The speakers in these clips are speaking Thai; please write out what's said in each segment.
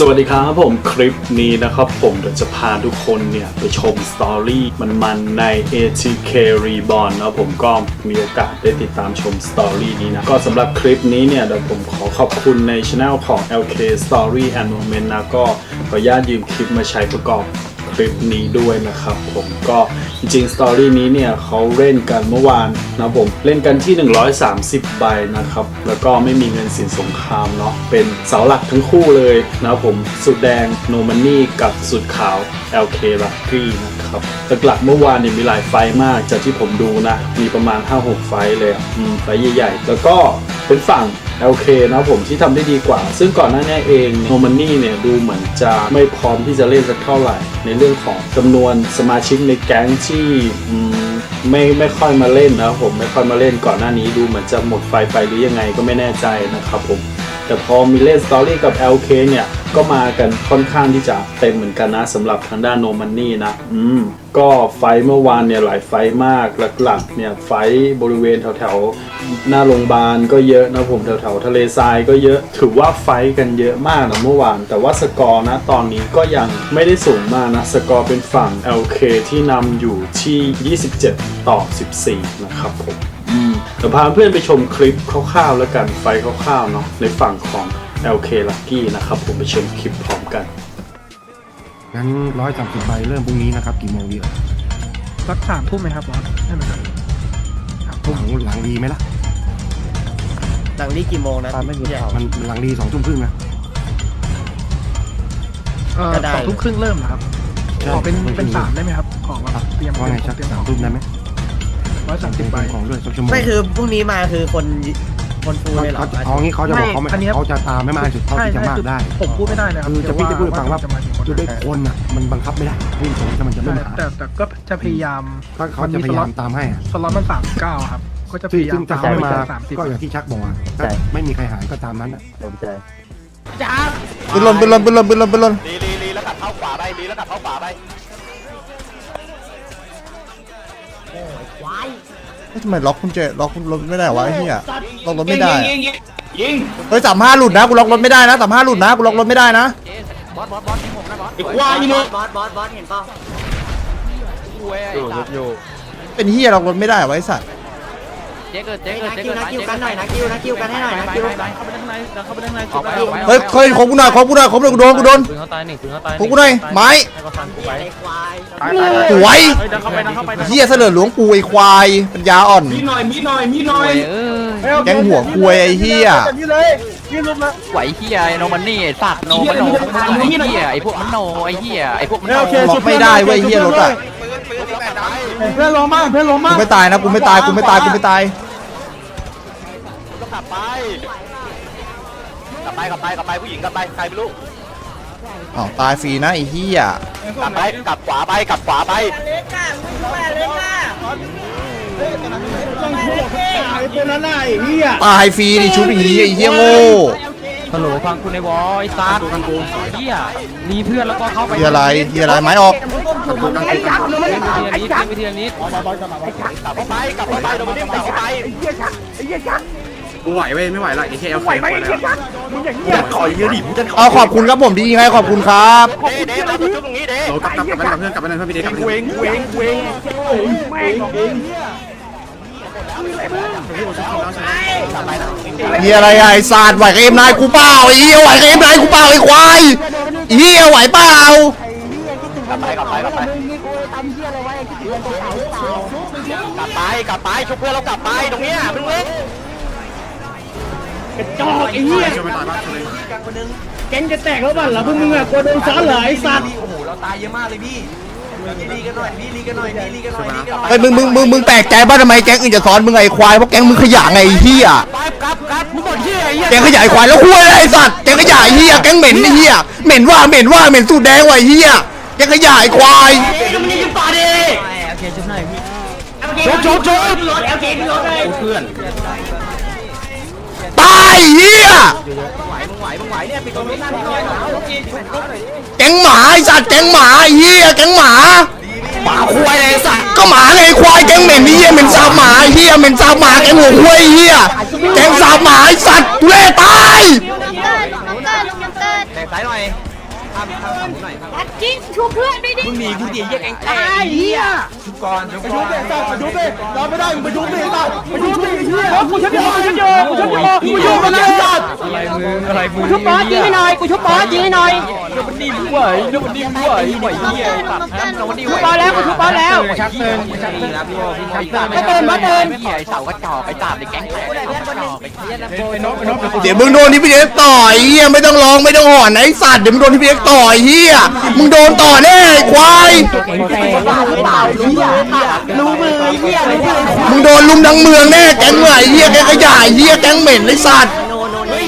สวัสดีครับผมคลิปนี้นะครับผมเดี๋ยวจะพาทุกคนเนี่ยไปชมสตอรี่มันๆใน ATK Reborn นะผมก็มีโอกาสได้ติดตามชมสตอรี่นี้นะ ก็สำหรับคลิปนี้เนี่ยเดี๋ยวผมขอขอบคุณในช anel ของ LK Story and Moment นะ ก็ขออนุญาตยืมคลิปมาใช้ประกอบ คลิปนี้ด้วยนะครับผมก็จริงๆสตอรี่นี้เนี่ยเขาเล่นกันเมื่อวานนะผมเล่นกันที่ 130 ใบนะครับ แล้วก็ไม่มีเงินสินสงครามเนาะเป็นเสาหลักทั้งคู่เลยนะผมสุดแดงโนมันนี่กับสุดขาว LK Lucky นะ ครับหลักๆเมื่อวานเนี่ยมีหลายไฟมากจากที่ผมดูนะ มีประมาณ 5-6 ไฟเลยอืมไฟใหญ่ๆ แล้วก็เป็นฝั่ง LK นะผมที่ทำได้ดีกว่า ซึ่งก่อนหน้านี้เองโนมันนี่เนี่ยดูเหมือนจะไม่พร้อมที่จะเล่นสักเท่าไหร่ ในเรื่องของจำนวนสมาชิกในแก๊งที่อืมไม่ไม่ค่อยมาเล่นนะผมไม่ค่อยมาเล่นก่อนหน้านี้ดูเหมือนจะหมดไฟไปหรือยังไงก็ไม่แน่ใจนะครับผม แต่พอมีเล่นสตอรี่กับ LK เนี่ยก็มากันค่อนข้างที่จะเต็มเหมือนกันนะสำหรับทางด้านโนมันนี่นะ อืม ก็ไฟเมื่อวานเนี่ยหลายไฟมากหลักๆเนี่ยไฟบริเวณแถวๆหน้าโรงพยาบาลก็เยอะนะผมแถวๆทะเลทรายก็เยอะถือว่าไฟกันเยอะมากนะเมื่อวาน แต่ว่าสกอร์นะตอนนี้ก็ยังไม่ได้สูงมากนะสกอร์เป็นฝั่ง LK ที่นำอยู่ที่ 27 ต่อ 14 นะครับผม ดี๋ยวพาเพื่อนไปชมคลิปคร่าวๆแล้วกันไฟล์คร่าวๆเนาะในฝั่งของ LK Lucky นะครับผมไปชมคลิปพร้อมกันงั้นร้อยสามสิบใบเริ่มพรุ่งนี้นะครับกี่โมงดีอะสักสามทุ่มไหมครับบอสได้ไหมครับสามทุ่หมลังหลังดีไหมล่ะหลังนี้กี่โมงนะไม่มีพี่มันหลังดีสองทุ่มครึ่งนะ เออก็ได้ สองทุ่มครึ่งเริ่มนะครับ ใช่ขอเป็นไม่เป็นไม่สามได้ไหมครับ ของแบบเตรียมว่าไงชักเตรียมสามทุ่มได้ไหม ร้อยสามสิบใบของด้วยสักชั่วโมงไม่คือพรุ่งนี้มาคือคนคนฟูเลยเหรอ เขาเอางี้เขาจะบอกเขาไม่อันนี้เขาจะตามไม่มากที่สุดเท่าใช่ที่จะใช่มากคือได้ ผมพูดไม่ได้นะครับคือจะพี่จะพูดให้ฟังว่า จะมาถึงคนจะด้วยคนอะมันบังคับไม่ได้พี่ผมถ้ามันจะไม่แต่มาหาแต่แต่ก็จะพยายามก็เขาจะพยายามตามให้อะสล็อตมันสามเก้าครับ ก็จะพซึ่งยายาซึ่มงถ้าตามเขาไม่ให้มาสามสิบก็อย่างที่ชักบอกอะถ้าไม่มีใครหายก็ตามนั้นอะปืนลนปืนลนปืนลนปืนลนปืนลนลีลีลีแล้วกัดเข้าขวาไปลีแล้วกัดเข้าขวาไป ทำไมล็อกคุณเจล็อกคุณรถไม่ได้วะไอ้เหี้ยล็อกรถไม่ได้ยิงยิงยิงเฮ้ยสามห้าหลุดนะกูล็อกรถไม่ได้นะสามห้าหลุดนะกูล็อกรถไม่ได้นะไอ้ควายนี่บอสบอสบอสบอสเห็นเปล่าเป็นเหี้ยล็อกรถไม่ได้วะไอ้สัตว์ เฮ้ยนักคิวนักคิวกันหน่อยนักคิวนักคิวกันให้หน่อยนักคิวเฮ้ยเคยขอกูหน่อยขอกูหน่อยขอกูหน่อยกูโดนกูโดนปืนเขาตายหนึ่งปืนเขาตายขอกูหน่อยไม้ไอ้ควายสวยเฮ้ยเดินเข้าไปเดินเข้าไปเดินเหี้ยเสลอหลวงปูไอ้ควายปัญญาอ่อนมีหน่อยมีหน่อยมีหน่อยเอ้ยแกงหัวควยไอ้เหี้ยไหวเฮียไอ้โนมันนี่ไอ้สัตว์โนมันโนไอ้เฮียไอ้พวกมันโนไอ้เฮียไอ้พวกมันโนล็อกไม่ได้เว้ยเหี้ยรถอะเพื่อนลงมากเพื่อนลงกูมากไม่ตายนะกูไม่ตายกูไม่ตายกูไม่ตายก็ก ลับไป กลับไปกลับไปกลับไปผู้หญิงกลับไปใครไม่รู้อ้าวตายฟรีนะไอ้เหี้ยกลับไปกลับขวาไปกลับขวาไปตายฟรีดิชุบอย่างงี้ไอ้เหี้ยโง่ฮัลโหลฟังคุณในวอไอ้สัตว์เฮียมีเพื่อนแล้วก็เข้าไปเหี้ยอะไรเหี้ยอะไรไม้ออกเล่นวิธีนี้เล่นวิธีนี้ก ลับเข้าไปกลับเข้าไปโดนมันนิ่มกลับเข้าไปเอาขอบคุณครับผมดีไงขอบคุณครับเด้เด้มาตัวชุบตรงนี้เด้กลับกลับกลับไปกับเพื่อนกลับไปกับเพื่อนพี่เด็กกลับไปเวงเวงเวงกลับไปนะเฮียอะไรอะไอ้ศาสตร์ไหวกับเอ็มนายกูเปล่าไอ้เฮียไหวกับเอ็มนายกูเปล่าไอ้ควายไอ้เฮียไหวเปล่ากลับไปกลับไปกลับไปกลับไปกลับไปชุบเพื่อนเรากลับไปตรงเนี้ยมึงเล็ กแก๊งจะแตกแล้วบ้านเหรอพวกมึงอะกลัวโดนซ้อนเหรอไอ้สัตว์เฮ้ยมึงมึงมึงมึงแปลกใจบ้างทำไมแก๊งอื่นจะสอนมึงไอ้ควายเพราะแก๊งมึงขยะไงไอ้เฮียไปกลับกลับมึงบ่นที่ไอ้เหี้ยแก๊งขยะไอ้ควายแล้วคุยอะไรไอ้สัตว์แก๊งขยะไอ้เฮียแก๊งเหม็นไอ้เฮียเหม็นว่าเหม็นว่าเหม็นสูดแดงว่ะไอ้เฮียแก๊งขยะไอ้ควายชุบชุบชุบเพื่อนตายเฮียไหวมึงไหวมึงไหวเนี่ยปิดตรงนี้นั่นนี่แก๊งหมาไอ้สัตว์แก๊งหมาไอ้เฮียแก๊งหมาหมาควายไอ้สัตว์ก็หมาไงควายแก๊งเหม็นไอ้เฮียเหม็นสาบหมาไอ้เฮียเหม็นสาบหมาแก๊งหัวควายไอ้เฮียแก๊งสาบหมาไอ้สัตว์ทุเรศตายแตกสายหน่อย ข้ามข้ามหน่อยครับตัดจิ้งชูเพื่อนไม่ดีมึงหนีกูดีแยกเองตายเหี้ยชุบก่อนชุบไปก่อยุบเลยสัตว์ไปยุบเลยรอไม่ได้มึงไปยุบเลยสัตว์ไปยุบเลยไอ้เหี้ยกูชุบโยกูชุบโยกูชุบโยกูยุบมันเลยสัตว์อะไรมึงอะไรมึงกูชุบบอสยิงให้หน่อยกูชุบบอสยิงให้หน่อยเดี๋ยวมันดีไหวเดี๋ยวมันดีไหวไอ้เหี้ยตัดแทนเราวันดีไหวชุบบแล้วกูชุบบอสแล้วชักเตือนชักเตือนนะพี่โอพี่โอชักเตือนมาเตือนไอ้เสากระจอกไอ้ตาบไอ้แก๊งแตกไอ้นกไอกเดี๋ยวมึงโดนที่พี่เอ็กต่อยเหี้ยไม่ต้องร้องไม่ต้องหอนไอ้สัตว์เดี๋ยวมึงโดนที่พี่เอ็กต่อยเฮียมึงโดนต่อแน่ไอ้ควายรู้มือเฮียรู้มือมึงโดนลุมทั้งเมืองแน่แก๊งไหนเฮียแก๊งขยะเฮียแก๊งเหม็นไอ้สัตว์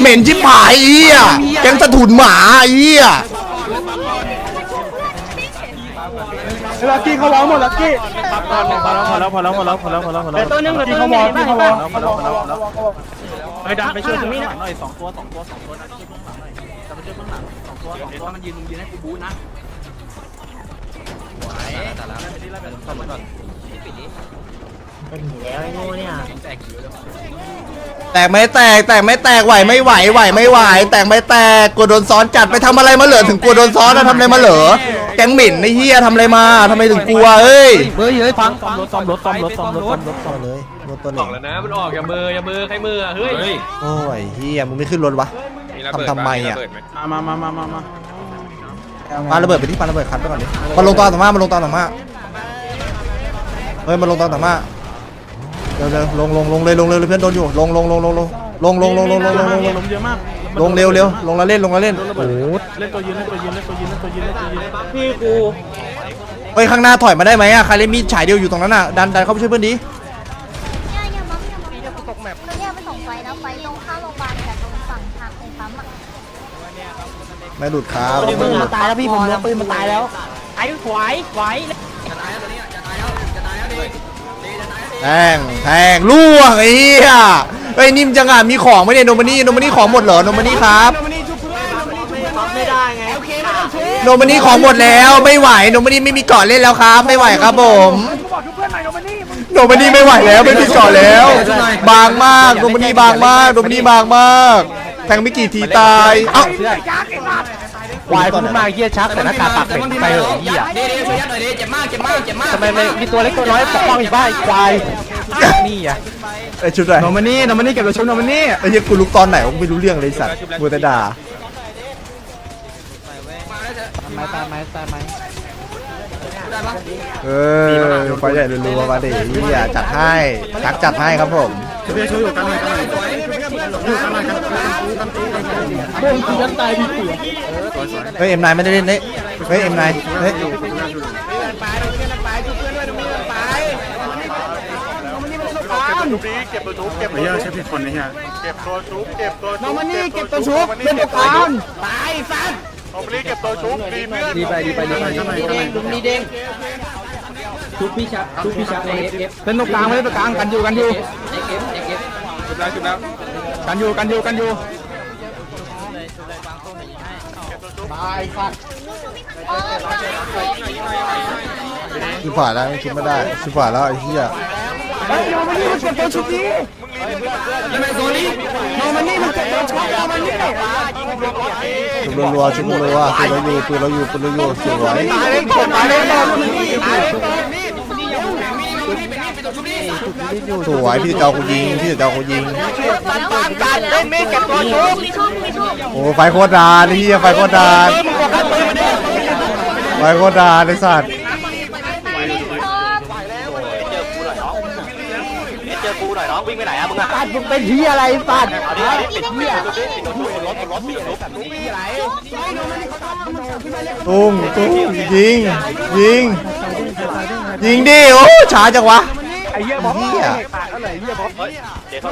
เหม็นชิบหายเฮียแก๊งสะถุนหมาเฮียลักกี้เขาร้องหมดลักกี้พอแล้วพอแล้วพอแล้วพอแล้วพอแล้วพอแล้วตัวนึงเหลือตัวนึงเขาร้องเขาร้องเขาร้องเขาร้องไปดันไปช่วยช่วยหน่อยสองตัวสองตัวสองตัวนะช่วยข้างหลังหน่อยจะไปช่วยข้างหลังสอง ตัวสองตัวมันยืนยืนให้กูบูนะแตกไม่แตกแตกไม่แตกไหวไม่ไหวไหวไม่ไหว แตกไม่แตกกลัวโดนซ้อนจัดไปทำอะไรมาเหลือถึงกลัวโดนซ้อนนะทำอะไรมาเหลือแก๊งเหม็นไอ้เฮียทำอะไรมาทำไมถึงกลัวเอ้ยเฮ้ยเฮ้ยฟังซ่อมรถซ่อมรถซ่อมรถซ่อมรถซ่อมรถซ่อมรถเลยรถตัวหอนึ่องกแล้วนะมันออกอย่ามืออย่ามือใครมืออะเฮ้ยโอ้ยเฮียมึงไม่ขึ้นรถวะ ทำทำไมอะมามามามามาปาระเบิดไปที่ปาระเบิดคัดไปก่อนดิมาลงตอนสามารถมาลงตอนสามารถเฮ้ยมาลงตอนสามารถเร็วเร็วลงลงลงเลยลงเร็วเลยเพื่อนโดนอยู่ลงลงลงลงลงลงลงลงลงลงลงลงลงลมเยอะมากลงเร็วเร็วลงแล้วเล่นลงแล้วเล่นโอ้เล่นตัวยืนเล่นตัวยืนเล่นตัวยืนเล่นตัวยืนเล่นตัวยืนพี่กูเฮ้ยข้างหน้าถอยมาได้ไหมอะใครเล่นมีดฉายเดียวอยู่ตรงนั้นอะดันดันเข้าไปช่วยเพื่อนดิ ไม่หลุดครับปืนมันตายแล้วพี่ผมเลือปืนมันตายแล้วไอ้ไหวไหวแทงแทงล่วงไอ้เหี้ยเฮ้ยนิ่มจังอะมีของไหมเนี่ยโนมานี่โนมานี่ของหมดเหรอโนมานี่ครับไม่ได้ไงโนมานี่ของหมดแล้วไม่ไหวโนมานี่ไม่มีเกาะเล่นแล้วครับ ไม่ไหวครับผมโนมานี่ไม่ไหวแล้วไม่มีเกาะแล้ว บางมากโนมานี่บางมากโนมานี่บางมากแทงไม่กี่ทีตายเอ้าค วายพูดมากเฮียชักแต่หน้ากากปากเป็นไปเหรอเฮียเดี๋ยวเดี๋ยวช่วยยัดหน่อยดิเจ็บมากเจ็บมากเจ็บมากทำไมไม่มีตัวเล็กตัวน้อยปกป้องอีกบ้าไอ้ควายนี่อะไอยชุดอะไรโนมานี่โนมานี่เก็บตัวชุบโนมานี่ไอ้เหี้ยกูลุกตอนไหนวะกูไม่รู้เรื่องเลยไอ้สัตว์มัวแต่ด่าไม้ตายไม้ตายไม้เออไฟใหญ่รัวๆมาดิเหี้ยจัดให้ชักจัดให้ครับผมช่วยช่วยอยู่กันหน่อยกันหน่อย โดนตีกันตายดีกว่าเฮ้ยเอ็มนายไม่ได้เล่นเฮ้ยเฮ้ยเอ็มนายเฮ้ยเก็บตัวชุบเก็บตัวชุบใช่ผิดคนนี่ฮะเก็บตัวชุบเก็บตัวชุบน้องมันนี่เก็บตัวชุบเป็นตัวการตายสัตว์เอาไปเก็บตัวชุบดีเพื่อนดีไปดีไปดีไปดีเด้งดีเด้งชุบพี่ชักชุบพี่ชักเอฟเป็นตัวกลางไม่ได้ตัวกลางกันอยู่กันอยู่เอฟเอฟเอฟจุดแล้วจุดแล้ว กันอยู่กันอยู่กันอยู่ชิบผ่านแล้วชิบไม่ได้ชิบผ่านแล้วไอ้เหี้ยเฮ้ยโนมันนี่มันเก็บตัวชุบดีโนมันนี่มันเก็บตัวชุบโนมันนี่ชุบรัวๆชุบรัวๆปืนเราอยู่ปืนเราอยู่ปืนเราอยู่สวยตายเลยตายเลยตายเลยตายเลย สวยพี่จะเอากูยิงพี่จะเอากูยิงเต้นมิดกันตัวครบโอ้ไฟโคตรดานพี่ไฟโคตรดาไฟโคตรดานไอสัตว์ปัดมึงเป็นที่อะไรปัดตุ้งตุ้งยิงยิง ยิงดิโอ้ช้าจังวะ ไอ้เหี้ยบอกเหี้ยปากอะไรเหี้ยบอกเดี๋ยวเขา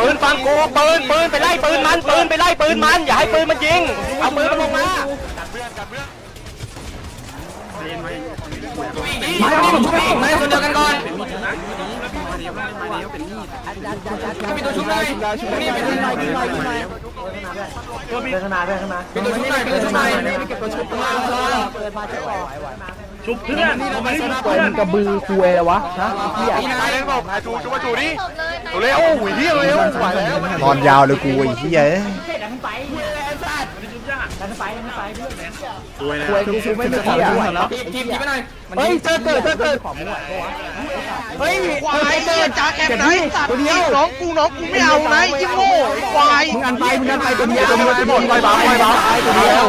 ปืนฟังกูปืนปืนไปไล่ปืนมันปืนไปไล่ปืนมันอย่าให้ปืนมันยิงเอาปืนมันลงมา มาแล้วมมาแล้วมมาแล้วคนเดียวกันก่อนมีตัวชุบเลยมีตัวชุบหน่อยมีตัวชุบหน่อยเดินขึ้นมาเดินขึ้นมามีตัวชุบหน่อยมีตัวชุบหน่อยตัวชุบมาเปิดมาเช็คออกชุบเพื่อนผมไม่ได้ชุบเพื่อนกระบือคุยเลยวะฮะพี่ใหญ่ไายแล้วบอกจูจูมาจูดิเร็วโอ้ยเฮียเร็วไปแล้วตอนยาวเลยกูไอ้เฮีย คุยกูชูไม่มีเฮียทีมทีมไปหน่อยเฮ้ยเจอเกิดเจอเกิดขอเฮ้ยควายเกิดจ้าแคปไหนสัตว์เดียวน้องกูน้องกูไม่เอานะยิ่งโง่ควายมึงอันไปมึงอันไปตัวเดียวตัวเดียวตัวเดียวตัวเดียวตัวเดียว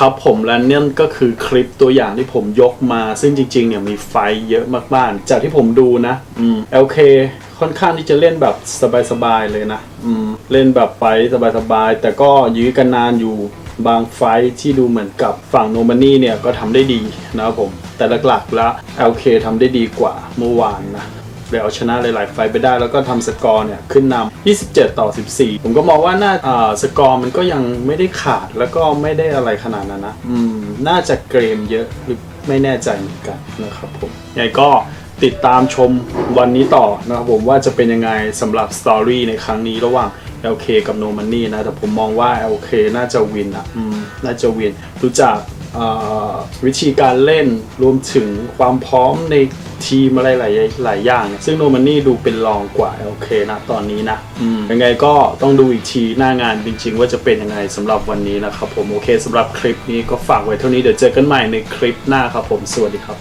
ครับผมและเนี่ยก็คือคลิปตัวอย่างที่ผมยกมา ซึ่งจริงๆเนี่ยมีไฟเยอะมากๆ จากที่ผมดูนะ อืม LK ค่อนข้างที่จะเล่นแบบสบายๆเลยนะ อืม เล่นแบบไฟสบายๆ แต่ก็ยื้อกันนานอยู่บางไฟที่ดูเหมือนกับฝั่งโนมานี่เนี่ยก็ทำได้ดีนะครับผม แต่หลักๆแล้ว LK ทำได้ดีกว่าเมื่อวานนะเลยเอาชนะหลายๆไฟไปได้แล้วก็ทำสกอร์เนี่ยขึ้นนำ27 ต่อ 14 ผมก็มองว่าน่าสกอร์มันก็ยังไม่ได้ขาดแล้วก็ไม่ได้อะไรขนาดนั้นนะ อืม น่าจะเกรมเยอะหรือไม่แน่ใจเหมือนกันนะครับผมยังไงก็ ติดตามชมวันนี้ต่อนะครับผมว่าจะเป็นยังไงสำหรับสตอรี่ในครั้งนี้ระหว่าง LK กับ No Money นะ แต่ผมมองว่า LK น่าจะวินอะอืมน่าจะวินรู้จักวิธีการเล่นรวมถึงความพร้อมในทีมอะไรหลายหลายอย่าง ซึ่งโนมันนี่ดูเป็นรองกว่า LK นะตอนนี้นะอืมยังไงก็ต้องดูอีกทีหน้างานจริง ๆ ว่าจะเป็นยังไงสำหรับวันนี้นะครับผมโอเคสำหรับคลิปนี้ก็ฝากไว้เท่านี้เดี๋ยวเจอกันใหม่ในคลิปหน้าครับผมสวัสดีครับ